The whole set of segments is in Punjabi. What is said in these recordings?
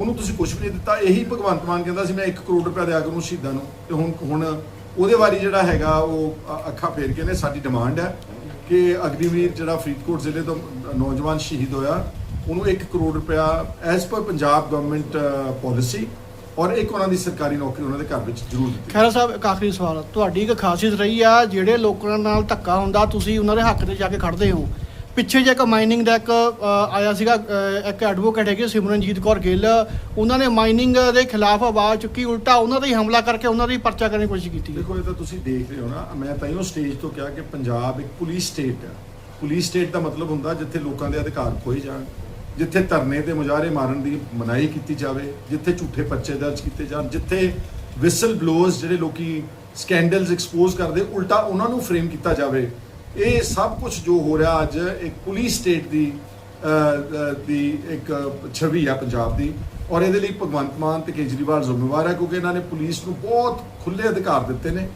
ਉਹਨੂੰ ਤੁਸੀਂ ਕੁਝ ਵੀ ਨਹੀਂ ਦਿੱਤਾ, ਇਹੀ ਭਗਵੰਤ ਮਾਨ ਕਹਿੰਦਾ ਸੀ, ਮੈਂ 1 ਕਰੋੜ ਰੁਪਏ ਦਿਆ ਕਰੂੰ ਸ਼ਹੀਦਾਂ ਨੂੰ। ਤੇ ਹੁਣ ਹੁਣ ਉਹਦੇ ਬਾਰੇ ਜਿਹੜਾ ਹੈਗਾ, ਉਹ ਅੱਖਾਂ ਫੇਰ ਕੇ ਨੇ, ਸਾਡੀ ਡਿਮਾਂਡ ਹੈ ਕਿ ਅਗਨੀਵੀਰ ਜਿਹੜਾ ਫਰੀਦਕੋਟ ਜ਼ਿਲ੍ਹੇ ਤੋਂ ਨੌਜਵਾਨ ਸ਼ਹੀਦ ਹੋਇਆ, ਉਹਨੂੰ 1 ਕਰੋੜ ਰੁਪਇਆ as per Punjab government policy ਔਰ ਇੱਕ ਉਹਨਾਂ ਦੀ ਸਰਕਾਰੀ ਨੌਕਰੀ ਉਹਨਾਂ ਦੇ ਘਰ ਵਿੱਚ ਜ਼ਰੂਰ ਦਿੱਤੀ। ਖੈਰਾ ਸਾਹਿਬ, ਇੱਕ ਆਖਰੀ ਸਵਾਲ ਤੁਹਾਡੀ ਇੱਕ ਖਾਸੀਅਤ ਰਹੀ ਆ, ਜਿਹੜੇ ਲੋਕਾਂ ਨਾਲ ਧੱਕਾ ਹੁੰਦਾ, ਤੁਸੀਂ ਉਹਨਾਂ ਦੇ ਹੱਕ ਤੇ ਜਾ ਕੇ ਖੜਦੇ ਹੋ। ਪਿੱਛੇ ਜੇ ਇੱਕ ਮਾਈਨਿੰਗ ਦਾ ਇੱਕ ਆਇਆ ਸੀਗਾ ਇੱਕ ਐਡਵੋਕੇਟ ਹੈਗੇ ਸਿਮਰਨਜੀਤ ਕੌਰ ਗਿੱਲ। ਉਹਨਾਂ ਨੇ ਮਾਈਨਿੰਗ ਦੇ ਖਿਲਾਫ ਆਵਾਜ਼ ਚੁੱਕੀ, ਉਲਟਾ ਉਹਨਾਂ ਤੇ ਹੀ ਹਮਲਾ ਕਰਕੇ ਉਹਨਾਂ ਦੀ ਪਰਚਾ ਕਰਨ ਦੀ ਕੋਸ਼ਿਸ਼ ਕੀਤੀ ਦੇਖੋ, ਇਹ ਤਾਂ ਤੁਸੀਂ ਦੇਖ ਰਹੇ ਹੋ ਨਾ, ਮੈਂ ਤਾਂ ਇਹੋ ਸਟੇਜ ਤੋਂ ਕਿਹਾ ਕਿ ਪੰਜਾਬ ਇੱਕ ਪੁਲਿਸ ਸਟੇਟ ਹੈ। ਪੁਲਿਸ ਸਟੇਟ ਦਾ ਮਤਲਬ ਹੁੰਦਾ ਜਿੱਥੇ ਲੋਕਾਂ ਦੇ ਅਧਿਕਾਰ ਖੋਏ ਜਾਣ, ਜਿੱਥੇ ਧਰਨੇ ਤੇ ਮੁਜ਼ਾਹਰੇ ਮਾਰਨ ਦੀ ਮਨਾਹੀ ਕੀਤੀ ਜਾਵੇ, ਜਿੱਥੇ ਝੂਠੇ ਪਰਚੇ ਦਰਜ ਕੀਤੇ ਜਾਣ, ਜਿੱਥੇ ਵਿਸਲ ਬਲੋਜ਼ ਜਿਹੜੇ ਲੋਕੀ ਸਕੈਂਡਲਸ ਐਕਸਪੋਜ਼ ਕਰਦੇ, ਉਲਟਾ ਉਹਨਾਂ ਨੂੰ ਫਰੇਮ ਕੀਤਾ ਜਾਵੇ। ਇਹ ਸਭ ਕੁਝ ਜੋ ਹੋ ਰਿਹਾ ਅੱਜ ਇੱਕ ਪੁਲਿਸ ਸਟੇਟ ਦੀ ਦੀ ਇੱਕ ਛਵੀ ਆ ਪੰਜਾਬ ਦੀ। ਔਰ ਇਹਦੇ ਲਈ ਭਗਵੰਤ ਮਾਨ ਤੇ ਕੇਜਰੀਵਾਲ ਜ਼ਿੰਮੇਵਾਰ ਹੈ ਕਿਉਂਕਿ ਇਹਨਾਂ ਨੇ ਪੁਲਿਸ ਨੂੰ ਬਹੁਤ ਖੁੱਲੇ ਅਧਿਕਾਰ ਦਿੱਤੇ ਨੇ।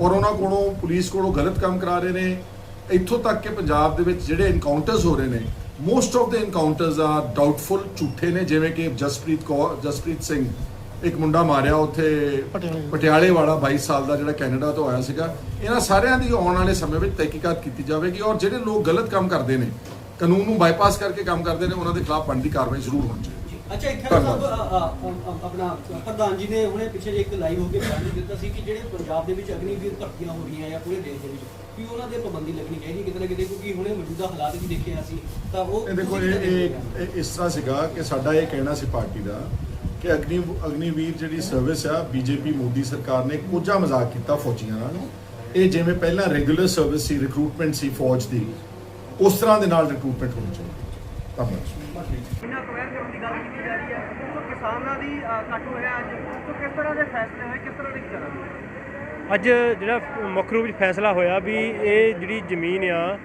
ਔਰ ਉਹਨਾਂ ਕੋਲੋਂ ਪੁਲਿਸ ਕੋਲੋਂ ਗਲਤ ਕੰਮ ਕਰਾ ਰਹੇ ਨੇ। ਇੱਥੋਂ ਤੱਕ ਕਿ ਪੰਜਾਬ ਦੇ ਵਿੱਚ ਜਿਹੜੇ ਇਨਕਾਊਂਟਰਸ ਹੋ ਰਹੇ ਨੇ ਮੋਸਟ ਆਫ ਦੇ ਇਨਕਾਊਂਟਰਸ ਆ ਡਾਊਟਫੁਲ ਝੂਠੇ ਨੇ। ਜਿਵੇਂ ਕਿ ਜਸਪ੍ਰੀਤ ਕੌਰ, ਜਸਪ੍ਰੀਤ ਸਿੰਘ ਇੱਕ ਮੁੰਡਾ ਮਾਰਿਆ ਉੱਥੇ ਪਟਿਆਲੇ। ਵਾਲਾ 22 ਸਾਲ ਦਾ ਜਿਹੜਾ ਕੈਨੇਡਾ ਤੋਂ ਆਇਆ ਸੀਗਾ। ਇਹਨਾਂ ਸਾਰਿਆਂ ਦੀ ਆਉਣ ਵਾਲੇ ਸਮੇਂ ਵਿੱਚ ਤਹਿਕੀਕਾਤ ਕੀਤੀ ਜਾਵੇਗੀ ਔਰ ਜਿਹੜੇ ਲੋਕ ਗਲਤ ਕੰਮ ਕਰਦੇ ਨੇ ਕਾਨੂੰਨ ਨੂੰ ਬਾਈਪਾਸ ਕਰਕੇ ਕੰਮ ਕਰਦੇ ਨੇ ਉਹਨਾਂ ਦੇ ਖਿਲਾਫ ਬਣਦੀ ਕਾਰਵਾਈ ਜ਼ਰੂਰ ਹੋਣੀ ਚਾਹੀਦੀ ਹੈ। ਅੱਛਾ ਅ, ਅ, ਆਪਣਾ ਪ੍ਰਧਾਨ ਜੀ ਨੇ ਹੁਣੇ ਪਿੱਛੇ ਇੱਕ ਲਾਈਵ ਹੋ ਕੇ ਬਿਆਨ ਦਿੱਤਾ ਸੀ ਕਿ ਜਿਹੜੇ ਪੰਜਾਬ ਦੇ ਵਿੱਚ ਅਗਨੀਵੀਰ ਭਰਤੀਆਂ ਹੋ ਰਹੀਆਂ ਜਾਂ ਪੂਰੇ ਦੇਸ਼ ਦੇ ਵਿੱਚ ਕਿ ਉਹਨਾਂ ਦੇ ਪਾਬੰਦੀ ਲੱਗਣੀ ਚਾਹੀਦੀ ਕਿਤੇ ਨਾ ਕਿਤੇ ਕਿਉਂਕਿ ਹੁਣੇ ਮੌਜੂਦਾ ਹਾਲਾਤ ਵੀ ਦੇਖੇ ਅਸੀਂ ਤਾਂ ਉਹ ਇਹ ਦੇਖੋ ਇਹ ਇਸ ਤਰ੍ਹਾਂ ਸੀਗਾ ਕਿ ਸਾਡਾ ਇਹ ਕਹਿਣਾ ਸੀ ਪਾਰਟੀ ਦਾ ਕਿ ਅਗਨੀ ਅਗਨੀਵੀਰ ਜਿਹੜੀ ਸਰਵਿਸ ਆ ਬੀਜੇਪੀ ਮੋਦੀ ਸਰਕਾਰ ਨੇ ਕੋਝਾ ਮਜ਼ਾਕ ਕੀਤਾ ਫੌਜੀਆਂ ਨਾਲ। ਇਹ ਜਿਵੇਂ ਪਹਿਲਾਂ ਰੈਗੂਲਰ ਸਰਵਿਸ ਸੀ ਰਿਕਰੂਟਮੈਂਟ ਸੀ ਫੌਜ ਦੀ ਉਸ ਤਰ੍ਹਾਂ ਦੇ ਨਾਲ ਰਿਕਰੂਟਮੈਂਟ ਹੋਣੀ ਚਾਹੀਦੀ ਧੰਨਵਾਦ। ਇਹਨਾਂ ਕਵੈਰ ਕਰਨ ਦੀ ਗੱਲ ਕੀਤੀ ਜਾ ਰਹੀ ਹੈ ਕਿਸਾਨਾਂ ਦੀ ਅ, ਕੱਟ ਹੋਇਆ ਅੱਜ। ਸੋ ਕਿਸ ਤਰ੍ਹਾਂ ਦੇ ਫੈਸਲੇ ਹੋਏ ਕਿਸ ਤਰ੍ਹਾਂ ਦੇ ਵਿਚਾਰ ਅੱਜ ਜਿਹੜਾ ਮੁੱਖ ਰੂਪ ਵਿੱਚ ਫੈਸਲਾ ਹੋਇਆ ਵੀ ਇਹ ਜਿਹੜੀ ਜ਼ਮੀਨ ਆ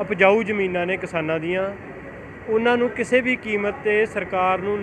ਉਪਜਾਊ ਜ਼ਮੀਨਾਂ ਨੇ ਕਿਸਾਨਾਂ ਦੀਆਂ ਉਹਨਾਂ ਨੂੰ ਕਿਸੇ ਵੀ ਕੀਮਤ ਤੇ ਸਰਕਾਰ ਨੂੰ